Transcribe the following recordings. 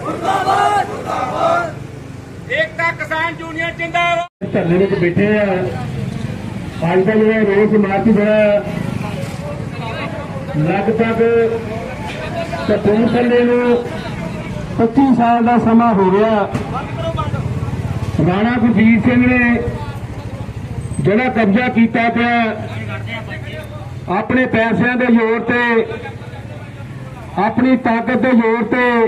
ਮੁਰਦਾਬਾਦ ਮੁਰਦਾਬਾਦ ਏਕਤਾ ਕਿਸਾਨ ਯੂਨੀਅਨ ਜਿੰਦਾਬਾਦ। ਧਰਨੇ ਵਿੱਚ ਬੈਠੇ ਆ। ਅੱਜ ਦਾ ਜਿਹੜਾ ਰੋਸ ਮਾਰਚ ਹੋਇਆ ਲਗਭਗ ਕਪੂਰਥਲੇ ਨੂੰ 25 ਸਾਲ ਦਾ ਸਮਾਂ ਹੋ ਗਿਆ। ਰਾਣਾ ਗੁਰਜੀਤ ਸਿੰਘ ਨੇ ਜਿਹੜਾ ਕਬਜ਼ਾ ਕੀਤਾ ਪਿਆ, ਆਪਣੇ ਪੈਸਿਆਂ ਦੇ ਜ਼ੋਰ ਤੇ ਆਪਣੀ ਤਾਕਤ ਦੇ ਜ਼ੋਰ ਤੇ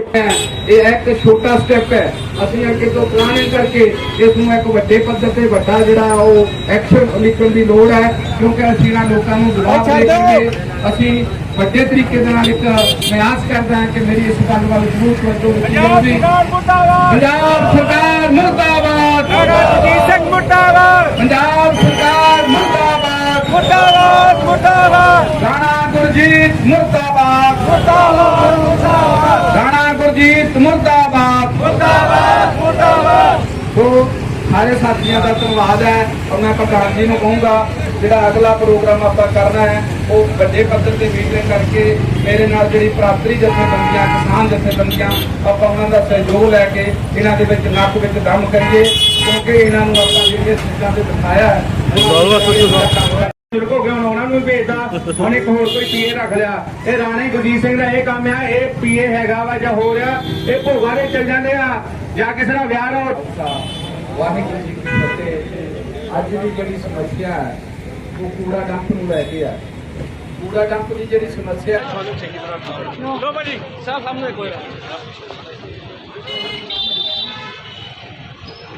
ਇਹ ਇੱਕ ਛੋਟਾ ਸਟੈਪ ਹੈ। ਅਸੀਂ ਅੱਗੇ ਤੋਂ ਪਲਾਨਿੰਗ ਕਰਕੇ ਇਸ ਨੂੰ ਇੱਕ ਵੱਡੇ ਪੱਧਰ ਤੇ ਵੱਡਾ ਜਿਹੜਾ ਉਹ ਐਕਸ਼ਨ ਲਿਖਣ ਦੀ ਲੋੜ ਹੈ ਕਿਉਂਕਿ ਅਸੀਂ ਇਹਨਾਂ ਲੋਕਾਂ ਨੂੰ ਜਵਾਬ ਦੇ ਕੇ ਅਸੀਂ ਵੱਡੇ ਤਰੀਕੇ ਦੇ ਨਾਲ ਇੱਕ ਪ੍ਰਯਾਸ ਕਰਦਾ ਹਾਂ ਕਿ ਮੇਰੀ ਇਸ ਗੱਲ ਵੱਲ ਜ਼ਰੂਰ ਤਵੱਜੋ ਦਿੱਤੀ ਜਾਵੇ। ਪੰਜਾਬ ਸਰਕਾਰ ਮੁਰਦਾਬਾਦ। ਗੁਰਜੀਤ ਸਿੰਘ ਮੁਰਦਾਬਾਦ। ਪੰਜਾਬ ਸਰਕਾਰ ਮੁਰਦਾਬਾਦ। ਮੁਰਦਾਬਾਦ ਮੁਰਦਾਬਾਦ ਰਾਣਾ ਗੁਰਜੀਤ ਮੁਰਦਾਬਾਦ ਮੁਰਦਾਬਾਦ ਮੁਰਦਾਬਾਦ ਸੋ ਸਾਰੇ ਸਾਥੀਆਂ ਦਾ ਧੰਨਵਾਦ ਹੈ ਔਰ ਮੈਂ ਪ੍ਰਧਾਨ ਜੀ ਨੂੰ ਕਹੂੰਗਾ ਜਿਹੜਾ ਅਗਲਾ ਪ੍ਰੋਗਰਾਮ ਆਪਾਂ ਕਰਨਾ ਹੈ ਉਹ ਵੱਡੇ ਪੱਧਰ ਤੇ ਮੀਟਿੰਗ ਕਰਕੇ ਮੇਰੇ ਨਾਲ ਜਿਹੜੀ ਪ੍ਰਾਪਤਰੀ ਜਥੇਬੰਦੀਆਂ ਕਿਸਾਨ ਜਥੇਬੰਦੀਆਂ ਆਪਾਂ ਉਹਨਾਂ ਦਾ ਸਹਿਯੋਗ ਲੈ ਕੇ ਇਹਨਾਂ ਦੇ ਵਿੱਚ ਨੱਕ ਵਿੱਚ ਦਮ ਕਰੀਏ ਕਿਉਂਕਿ ਇਹਨਾਂ ਨੂੰ ਆਪਾਂ ਜਿਹੜੀਆਂ ਚੀਜ਼ਾਂ ਤੇ ਬਿਠਾਇਆ ਹੈ ਸਿਰਕੋ ਗਿਆ ਉਹਨਾਂ ਨੂੰ ਭੇਜਦਾ। ਹੁਣ ਇੱਕ ਹੋਰ ਕੋਈ ਪੀਏ ਰੱਖ ਲਿਆ। ਇਹ ਰਾਣੇ ਗੁਰਜੀਤ ਸਿੰਘ ਦਾ ਇਹ ਕੰਮ ਆ ਇਹ ਪੀਏ ਹੈਗਾ ਵਾ ਜਾਂ ਹੋ ਰਿਹਾ ਇਹ ਭੋਗਾ ਦੇ ਚੱਲ ਜਾਂਦੇ ਆ। ਜਾਂ ਕਿਸੇ ਦਾ ਵਿਆਹ ਹੋ ਵਾਹਿਗੁਰੂ ਜੀ ਕੀ ਫਤਿਹ। ਅੱਜ ਦੀ ਜਿਹੜੀ ਸਮੱਸਿਆ ਹੈ ਉਹ ਕੂੜਾ ਡੰਪ ਨੂੰ ਲੈ ਕੇ ਆ। ਕੂੜਾ ਡੰਪ ਦੀ ਜਿਹੜੀ ਸਮੱਸਿਆ ਹੈ ਤੁਹਾਨੂੰ ਚੰਗੀ ਤਰ੍ਹਾਂ ਲੋ ਭਾਜੀ ਸਾਹ ਸਾਹਮਣੇ ਕੋਈ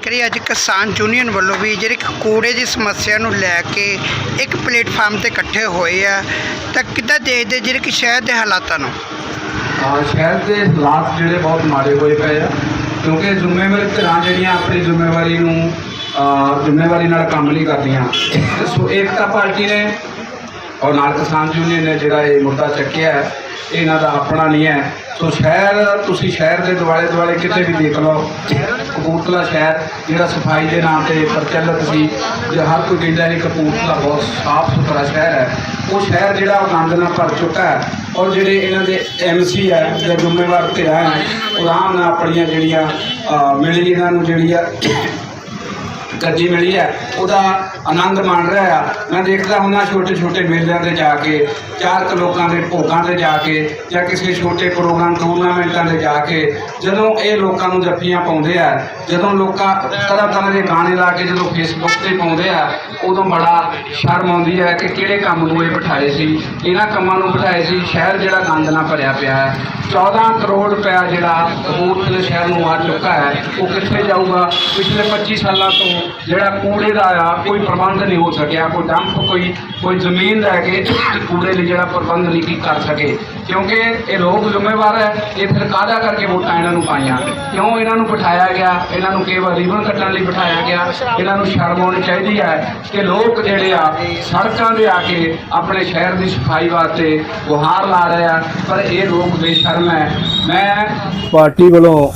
ਕਰੀ ਅੱਜ ਕਿਸਾਨ ਯੂਨੀਅਨ ਵੱਲੋਂ ਵੀ ਜਿਹੜੀ ਕੂੜੇ ਦੀ ਸਮੱਸਿਆ ਨੂੰ ਲੈ ਕੇ ਇੱਕ ਪਲੇਟਫਾਰਮ ਤੇ ਇਕੱਠੇ ਹੋਏ ਆ। ਤਾਂ ਕਿੱਦਾਂ ਦੇਖਦੇ ਜਿਹੜੇ ਕਿ ਸ਼ਹਿਰ ਦੇ ਹਾਲਾਤਾਂ ਨੂੰ? ਆ ਸ਼ਹਿਰ ਦੇ ਹਾਲਾਤ ਜਿਹੜੇ ਬਹੁਤ ਮਾੜੇ ਹੋਏ ਪਏ ਆ। ਕਿਉਂਕਿ ਜ਼ਿੰਮੇਵਾਰੀ ਧਿਰਾਂ ਜਿਹੜੀਆਂ ਆਪਣੀ ਜ਼ਿੰਮੇਵਾਰੀ ਨੂੰ ਜ਼ਿੰਮੇਵਾਰੀ ਨਾਲ ਕੰਮ ਨਹੀਂ ਕਰਦੀਆਂ। ਸੋ ਏਕਤਾ ਪਾਰਟੀ ਨੇ ਔਰ ਨਾਲ ਕਿਸਾਨ ਯੂਨੀਅਨ ਨੇ ਜਿਹੜਾ ਇਹ ਮੁੱਦਾ ਚੱਕਿਆ ਹੈ ਇਹਨਾਂ ਦਾ ਆਪਣਾ ਨਹੀਂ ਹੈ। ਸੋ ਸ਼ਹਿਰ, ਤੁਸੀਂ ਸ਼ਹਿਰ ਦੇ ਦੁਆਲੇ ਦੁਆਲੇ ਕਿਤੇ ਵੀ ਦੇਖ ਲਓ, ਕਪੂਰਥਲਾ ਸ਼ਹਿਰ, ਜਿਹੜਾ ਸਫ਼ਾਈ ਦੇ ਨਾਮ ਤੇ ਪ੍ਰਚਲਿਤ ਸੀ, ਜੇ ਹਰ ਕੋਈ ਕਹਿੰਦਾ ਹੈ ਕਿ ਕਪੂਰਥਲਾ ਬਹੁਤ ਸਾਫ਼ ਸੁਥਰਾ ਸ਼ਹਿਰ ਹੈ। ਉਹ ਸ਼ਹਿਰ ਜਿਹੜਾ ਉਹ ਗੰਦ ਨਾਲ ਭਰ ਚੁੱਕਾ ਹੈ। ਔਰ ਜਿਹੜੇ ਇਹਨਾਂ ਦੇ ਐਮਸੀ ਹੈ ਜਾਂ ਜ਼ਿੰਮੇਵਾਰ ਧਿਰਾਂ ਹੈ ਉਹ ਆਰਾਮ ਨਾਲ ਆਪਣੀਆਂ ਜਿਹੜੀਆਂ ਅਹ, ਮਿਲੀ ਇਹਨਾਂ ਨੂੰ ਜਿਹੜੀ ਆ ਗੱਡੀ ਮਿਲੀ ਹੈ, ਉਹਦਾ ਆਨੰਦ ਮਾਣ ਰਿਹਾ ਆ। ਮੈਂ ਦੇਖਦਾ ਹੁੰਦਾ ਛੋਟੇ ਛੋਟੇ ਮੇਲਿਆਂ ਤੇ ਜਾ ਕੇ ਚਾਰ ਕੁ ਲੋਕਾਂ ਦੇ ਭੋਗਾਂ ਤੇ ਜਾ ਕੇ, ਜਾਂ ਕਿਸੇ ਛੋਟੇ ਪ੍ਰੋਗਰਾਮ ਟੂਰਨਾਮੈਂਟਾਂ ਤੇ ਜਾ ਕੇ, ਜਦੋਂ ਇਹ ਲੋਕਾਂ ਨੂੰ ਜੱਫੀਆਂ ਪਾਉਂਦੇ ਆ, ਜਦੋਂ ਲੋਕਾਂ ਤਰ੍ਹਾਂ ਤਰ੍ਹਾਂ ਦੇ ਗਾਣੇ ਲਾ ਕੇ ਜਦੋਂ ਫੇਸਬੁੱਕ ਤੇ ਪਾਉਂਦੇ ਆ, ਉਦੋਂ ਬੜਾ ਸ਼ਰਮ ਆਉਂਦੀ ਹੈ ਕਿ ਕਿਹੜੇ ਕੰਮ ਨੂੰ ਇਹ ਬਿਠਾਏ ਸੀ। ਇਹਨਾਂ ਕੰਮਾਂ ਨੂੰ ਬਿਠਾਏ ਸੀ। ਸ਼ਹਿਰ ਜਿਹੜਾ ਗੰਦ ਨਾਲ ਭਰਿਆ ਪਿਆ ਹੈ। 14 ਕਰੋੜ ਰੁਪਇਆ ਜਿਹੜਾ ਕਪੂਰਥਲੇ ਸ਼ਹਿਰ ਨੂੰ ਆ ਚੁੱਕਾ ਹੈ, ਉਹ ਕਿੱਥੇ ਜਾਊਗਾ? ਪਿਛਲੇ 25 ਸਾਲਾਂ ਤੋਂ ਜਿਹੜਾ ਕੂੜੇ ਦਾ ਆ, ਕੋਈ ਪ੍ਰਬੰਧ ਨਹੀਂ ਹੋ ਸਕਿਆ, ਕੋਈ ਡੰਪ ਕੋਈ ਕੋਈ ਜ਼ਮੀਨ ਲੈ ਕੇ ਕੂੜੇ ਲਈ ਜਿਹੜਾ ਪ੍ਰਬੰਧ ਨਹੀਂ ਕੀ ਕਰ ਸਕੇ। ਕਿਉਂਕਿ ਇਹ ਲੋਕ ਜ਼ਿੰਮੇਵਾਰ ਹੈ, ਇਹ ਫਿਰ ਕਾਹਦਾ ਕਰਕੇ ਵੋਟਾਂ ਇਹਨਾਂ ਨੂੰ ਪਾਈਆਂ? ਕਿਉਂ ਇਹਨਾਂ ਨੂੰ ਬਿਠਾਇਆ ਗਿਆ? ਇਹਨਾਂ ਨੂੰ ਕੇਵਲ ਰੀਬਨ ਕੱਟਣ ਲਈ ਬਿਠਾਇਆ ਗਿਆ। ਇਹਨਾਂ ਨੂੰ ਸ਼ਰਮ ਆਉਣੀ ਚਾਹੀਦੀ ਹੈ ਕਿ ਲੋਕ ਜਿਹੜੇ ਆ, ਸੜਕਾਂ ਤੇ ਆ ਕੇ ਆਪਣੇ ਸ਼ਹਿਰ ਦੀ ਸਫ਼ਾਈ ਵਾਸਤੇ ਗੁਹਾਰ ਲਾ ਰਹੇ ਆ, ਪਰ ਇਹ ਲੋਕ ਬੇਸ਼ਰਮ ਹੈ। ਮੈਂ ਪਾਰਟੀ ਵੱਲੋਂ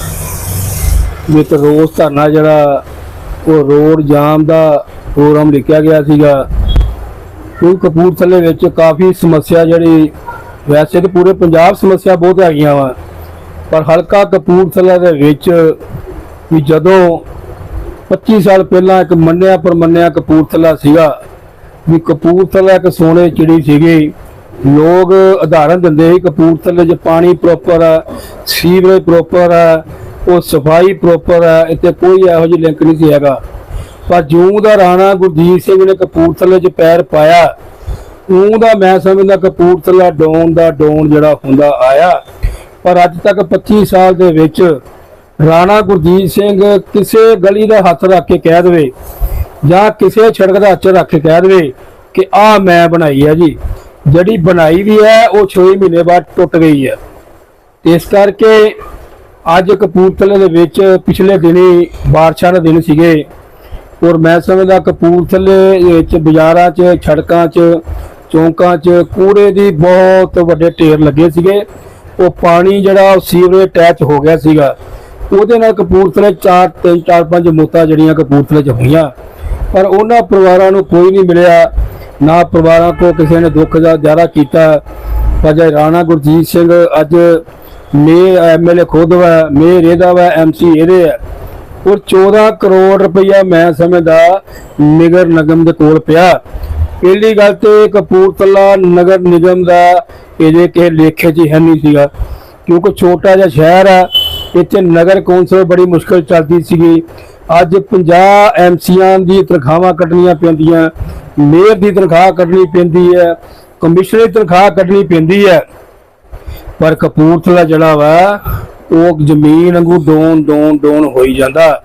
ਵਿੱਚ ਰੋਸ ਧਰਨਾ ਜਿਹੜਾ ਉਹ ਰੋਡ ਜਾਮ ਦਾ ਪ੍ਰੋਗਰਾਮ ਲਿਖਿਆ ਗਿਆ ਸੀਗਾ। ਕਿਉਂਕਿ ਕਪੂਰਥਲੇ ਵਿੱਚ ਕਾਫੀ ਸਮੱਸਿਆ ਜਿਹੜੀ, ਵੈਸੇ ਤਾਂ ਪੂਰੇ ਪੰਜਾਬ ਸਮੱਸਿਆ ਬਹੁਤ ਹੈਗੀਆਂ ਵਾ, ਪਰ ਹਲਕਾ ਕਪੂਰਥਲਾ ਦੇ ਵਿੱਚ ਵੀ ਜਦੋਂ 25 ਸਾਲ ਪਹਿਲਾਂ ਇੱਕ ਮੰਨਿਆ ਪਰਮੰਨਿਆ ਕਪੂਰਥਲਾ ਸੀਗਾ, ਵੀ ਕਪੂਰਥਲਾ ਇੱਕ ਸੋਨੇ ਚਿੜੀ ਸੀਗੀ, ਲੋਕ ਉਦਾਹਰਨ ਦਿੰਦੇ ਸੀ ਕਪੂਰਥਲੇ 'ਚ ਪਾਣੀ ਪ੍ਰੋਪਰ ਆ, ਸੀਵਰੇਜ ਪ੍ਰੋਪਰ ਆ ਉਹ ਸਫ਼ਾਈ ਪ੍ਰੋਪਰ ਹੈ, ਇੱਥੇ ਕੋਈ ਇਹੋ ਜਿਹੀ ਲਿੰਕ ਨਹੀਂ ਸੀ ਹੈਗਾ। ਪਰ ਜਿਉਂ ਦਾ ਰਾਣਾ ਗੁਰਜੀਤ ਸਿੰਘ ਨੇ ਕਪੂਰਥਲੇ 'ਚ ਪੈਰ ਪਾਇਆ ਉਹ ਦਾ ਮੈਂ ਸਮਝਦਾ ਕਪੂਰਥਲਾ ਡੋਨ ਦਾ ਡੋਨ ਜਿਹੜਾ ਹੁੰਦਾ ਆਇਆ। ਪਰ ਅੱਜ ਤੱਕ 25 ਸਾਲ ਦੇ ਵਿੱਚ ਰਾਣਾ ਗੁਰਜੀਤ ਸਿੰਘ ਕਿਸੇ ਗਲੀ ਦਾ ਹੱਥ ਰੱਖ ਕੇ ਕਹਿ ਦੇਵੇ ਜਾਂ ਕਿਸੇ ਸੜਕ ਦਾ ਹੱਥ ਰੱਖ ਕੇ ਕਹਿ ਦੇਵੇ ਕਿ ਆ ਮੈਂ ਬਣਾਈ ਹੈ ਜੀ। ਜਿਹੜੀ ਬਣਾਈ ਵੀ ਹੈ, ਉਹ 6 ਮਹੀਨੇ ਬਾਅਦ ਟੁੱਟ ਗਈ ਹੈ। ਇਸ ਕਰਕੇ ਅੱਜ ਕਪੂਰਥਲੇ ਦੇ ਵਿੱਚ ਪਿਛਲੇ ਦਿਨੀ ਬਾਰਿਸ਼ਾਂ ਦੇ ਦਿਨ ਸੀਗੇ ਔਰ ਮੈਂ ਸਮਝਦਾ ਕਪੂਰਥਲੇ ਵਿੱਚ ਬਾਜ਼ਾਰਾਂ 'ਚ, ਸੜਕਾਂ 'ਚ, ਚੌਂਕਾਂ 'ਚ ਕੂੜੇ ਦੀ ਬਹੁਤ ਵੱਡੇ ਢੇਰ ਲੱਗੇ ਸੀਗੇ। ਉਹ ਪਾਣੀ ਜਿਹੜਾ ਉਹ ਸੀਵਰੇਜ ਅਟੈਚ ਹੋ ਗਿਆ ਸੀਗਾ। ਉਹਦੇ ਨਾਲ ਕਪੂਰਥਲੇ ਚਾਰ ਤਿੰਨ, ਚਾਰ ਪੰਜ ਮੌਤਾਂ ਜਿਹੜੀਆਂ ਕਪੂਰਥਲੇ 'ਚ ਹੋਈਆਂ। ਪਰ ਉਹਨਾਂ ਪਰਿਵਾਰਾਂ ਨੂੰ ਕੋਈ ਨਹੀਂ ਮਿਲਿਆ, ਨਾ ਪਰਿਵਾਰਾਂ ਕੋ ਕਿਸੇ ਨੇ ਦੁੱਖ ਦਾ ਜ਼ਿਆਦਾ ਕੀਤਾ। ਪਰ ਰਾਣਾ ਗੁਰਜੀਤ ਸਿੰਘ ਅੱਜ ਮੇ ਐਮਐਲਏ ਖੁਦ ਵਾ ਮੇਰ ਇਹਦਾ ਵਾ ਐਮਸੀ ਇਹਦੇ ਆ। ਔਰ 14 ਕਰੋੜ ਰੁਪਈਆ ਮੈਂ ਸਮਝਦਾ ਨਗਰ ਨਿਗਮ ਦੇ ਕੋਲ ਪਿਆ। ਪਹਿਲੀ ਗੱਲ ਤੇ ਕਪੂਰਥਲਾ ਨਗਰ ਨਿਗਮ ਦਾ ਇਹਦੇ ਕੇ ਲੇਖੇ 'ਚ ਹੀ ਹੈ ਨਹੀਂ ਸੀਗਾ। ਕਿਉਂਕਿ ਛੋਟਾ ਜਿਹਾ ਸ਼ਹਿਰ ਆ, ਇੱਥੇ ਨਗਰ ਕੌਂਸਲ ਬੜੀ ਮੁਸ਼ਕਲ ਚੱਲਦੀ ਸੀਗੀ। ਅੱਜ 50 ਐਮਸੀਆਂ ਦੀ ਤਨਖਾਹਾਂ ਕੱਢਣੀਆਂ ਪੈਂਦੀਆਂ, ਮੇਅਰ ਦੀ ਤਨਖਾਹ ਕੱਢਣੀ ਪੈਂਦੀ ਹੈ, ਕਮਿਸ਼ਨਰ ਦੀ ਤਨਖਾਹ ਕੱਢਣੀ ਪੈਂਦੀ ਹੈ। ਪਰ ਕਪੂਰਥਲਾ ਜਿਹੜਾ ਵਾ, ਉਹ ਜ਼ਮੀਨ ਵਾਂਗੂ ਡੋਨ ਡੋਨ ਡੋਨ ਹੋਈ ਜਾਂਦਾ।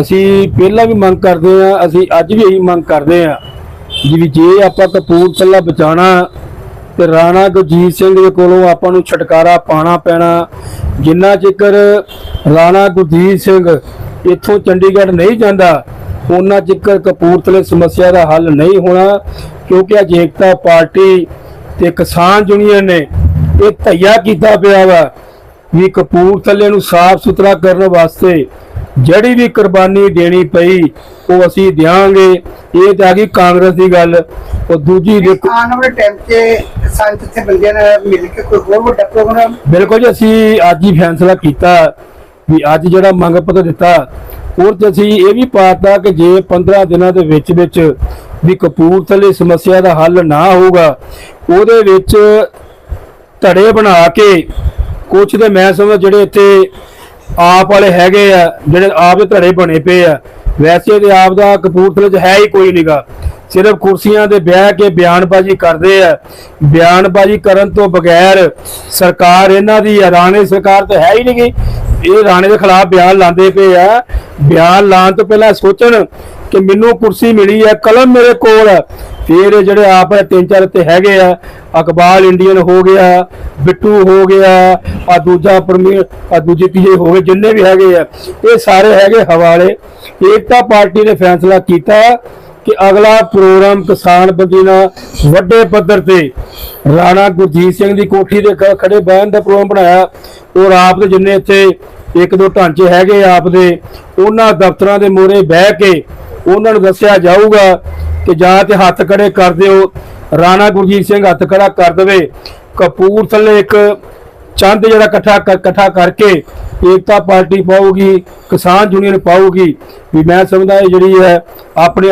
ਅਸੀਂ ਪਹਿਲਾਂ ਵੀ ਮੰਗ ਕਰਦੇ ਆ ਅਸੀਂ ਅੱਜ ਵੀ ਇਹੀ ਮੰਗ ਕਰਦੇ ਆ ਜਿਵੇਂ ਜੇ ਆਪਾਂ ਕਪੂਰਥਲਾ ਬਚਾਣਾ ਤੇ ਰਾਣਾ ਗੁਰਜੀਤ ਸਿੰਘ ਦੇ ਕੋਲੋਂ ਆਪਾਂ ਨੂੰ ਛਟਕਾਰਾ ਪਾਣਾ ਪੈਣਾ। ਜਿੰਨਾ ਚਿਕਰ ਰਾਣਾ ਗੁਰਜੀਤ ਸਿੰਘ ਇੱਥੋਂ ਚੰਡੀਗੜ੍ਹ ਨਹੀਂ ਜਾਂਦਾ ਉਹਨਾਂ ਚਿਕਰ ਕਪੂਰਥਲੇ ਸਮੱਸਿਆ ਦਾ ਹੱਲ ਨਹੀਂ ਹੋਣਾ, ਕਿਉਂਕਿ ਅਜੇਕਤਾ ਪਾਰਟੀ ਤੇ ਕਿਸਾਨ ਯੂਨੀਅਨ ਨੇ ਇਹ ਧਈਆ ਕੀਤਾ ਪਿਆ ਵਾ ਵੀ ਕਪੂਰਥਲੇ ਨੂੰ ਸਾਫ਼ ਸੁਥਰਾ ਕਰਨ ਵਾਸਤੇ ਜਿਹੜੀ ਵੀ ਕੁਰਬਾਨੀ ਦੇਣੀ ਪਈ ਉਹ ਅਸੀਂ ਦਿਆਂਗੇ। ਇਹ ਤਾਂ ਆ ਗਈ ਕਾਂਗਰਸ ਦੀ ਗੱਲ। ਉਹ ਦੂਜੀ ਦੇਖੋ ਆਉਣ ਵਾਲੇ ਟਾਈਮ 'ਚ ਕਿਸਾਨ ਜਿੱਥੇ ਬੰਦਿਆਂ ਨਾਲ ਮਿਲ ਕੇ ਕੋਈ ਹੋਰ ਵੱਡਾ ਪ੍ਰੋਗਰਾਮ ਬਿਲਕੁਲ ਜੀ ਅਸੀਂ ਅੱਜ ਹੀ ਫੈਸਲਾ ਕੀਤਾ ਵੀ ਅੱਜ ਜਿਹੜਾ ਮੰਗ ਪੱਤਰ ਦਿੱਤਾ ਉਹ ਤੇ ਅਸੀਂ ਇਹ ਵੀ ਪਾਤਾ ਕਿ ਜੇ 15 ਦਿਨਾਂ ਦੇ ਵਿੱਚ ਵਿੱਚ ਵੀ ਕਪੂਰਥਲੇ ਸਮੱਸਿਆ ਦਾ ਹੱਲ ਨਾ ਹੋਊਗਾ ਉਹਦੇ ਵਿੱਚ ਧੜੇ ਬਣਾ ਕੇ ਕੁਝ ਤੇ ਮੈਂ ਸਮਝ ਜਿਹੜੇ ਇੱਥੇ ਆਪ ਵਾਲੇ ਹੈਗੇ ਆ ਜਿਹੜੇ ਆਪ ਦੇ ਧੜੇ ਬਣੇ ਪਏ ਆ ਵੈਸੇ ਤੇ ਆਪ ਦਾ ਕਪੂਰਥਲੇ 'ਚ ਹੈ ਹੀ ਕੋਈ ਨਹੀਂਗਾ ਸਿਰਫ ਕੁਰਸੀਆਂ ਤੇ ਬਹਿ ਕੇ ਬਿਆਨਬਾਜ਼ੀ ਕਰਦੇ ਆ। ਬਿਆਨਬਾਜ਼ੀ ਕਰਨ ਤੋਂ ਬਗੈਰ ਸਰਕਾਰ ਇਹਨਾਂ ਦੀ ਆ, ਰਾਣੇ ਸਰਕਾਰ ਤਾਂ ਹੈ ਹੀ ਨਹੀਂ ਨਹੀਂਗੀ ਇਹ ਰਾਣੇ ਦੇ ਖਿਲਾਫ ਬਿਆਨ ਲਾਉਂਦੇ ਪਏ ਆ। ਬਿਆਨ ਲਾਉਣ ਤੋਂ ਪਹਿਲਾਂ ਸੋਚਣ ਕਿ ਮੈਨੂੰ ਕੁਰਸੀ ਮਿਲੀ ਹੈ ਕਲਮ ਮੇਰੇ ਕੋਲ ਫਿਰ ਜਿਹੜੇ ਆਪ ਤਿੰਨ ਚਾਰ ਤੇ ਹੈਗੇ ਆ, ਅਕਬਾਲ ਇੰਡੀਅਨ ਹੋ ਗਿਆ, ਬਿੱਟੂ ਹੋ ਗਿਆ, ਆ ਦੂਜਾ ਪਰਮੀਰ ਆ ਦੂਜੇ ਤੀਜੇ ਹੋ ਗਏ, ਜਿੰਨੇ ਵੀ ਹੈਗੇ ਆ, ਇਹ ਸਾਰੇ ਹੈਗੇ ਹਵਾਲੇ। ਏਕਤਾ ਪਾਰਟੀ ਨੇ ਫੈਸਲਾ ਕੀਤਾ ਕਿ ਅਗਲਾ ਪ੍ਰੋਗਰਾਮ ਕਿਸਾਨ ਬੰਦੀ ਨਾਲ ਵੱਡੇ ਪੱਧਰ ਤੇ ਰਾਣਾ ਗੁਰਜੀਤ ਸਿੰਘ ਦੀ ਕੋਠੀ ਦੇ ਖੜੇ ਬਹਿਣ ਦਾ ਪ੍ਰੋਗਰਾਮ ਬਣਾਇਆ। ਔਰ ਆਪ ਦੇ ਜਿੰਨੇ ਇੱਥੇ ਇੱਕ ਦੋ ਢਾਂਚੇ ਹੈਗੇ ਆਪ ਦੇ, ਉਹਨਾਂ ਦਫ਼ਤਰਾਂ ਦੇ ਮੂਹਰੇ ਬਹਿ ਕੇ ਉਹਨਾਂ ਨੂੰ ਦੱਸਿਆ ਜਾਊਗਾ ਕਿ ਜਾਂ ਤੇ ਹੱਥ ਖੜੇ ਕਰ ਦਿਓ। ਰਾਣਾ ਗੁਰਜੀਤ ਸਿੰਘ ਹੱਥ ਖੜਾ ਕਰ ਦੇਵੇ। ਕਪੂਰਥਲੇ ਇੱਕ ਚੰਦ ਜਿਹੜਾ ਇਕੱਠਾ ਇਕੱਠਾ ਕਰਕੇ ਏਕਤਾ ਪਾਰਟੀ ਪਾਊਗੀ, ਕਿਸਾਨ ਯੂਨੀਅਨ ਪਾਊਗੀ। ਵੀ ਮੈਂ ਸਮਝਦਾ ਇਹ ਜਿਹੜੀ ਹੈ, ਆਪਣੇ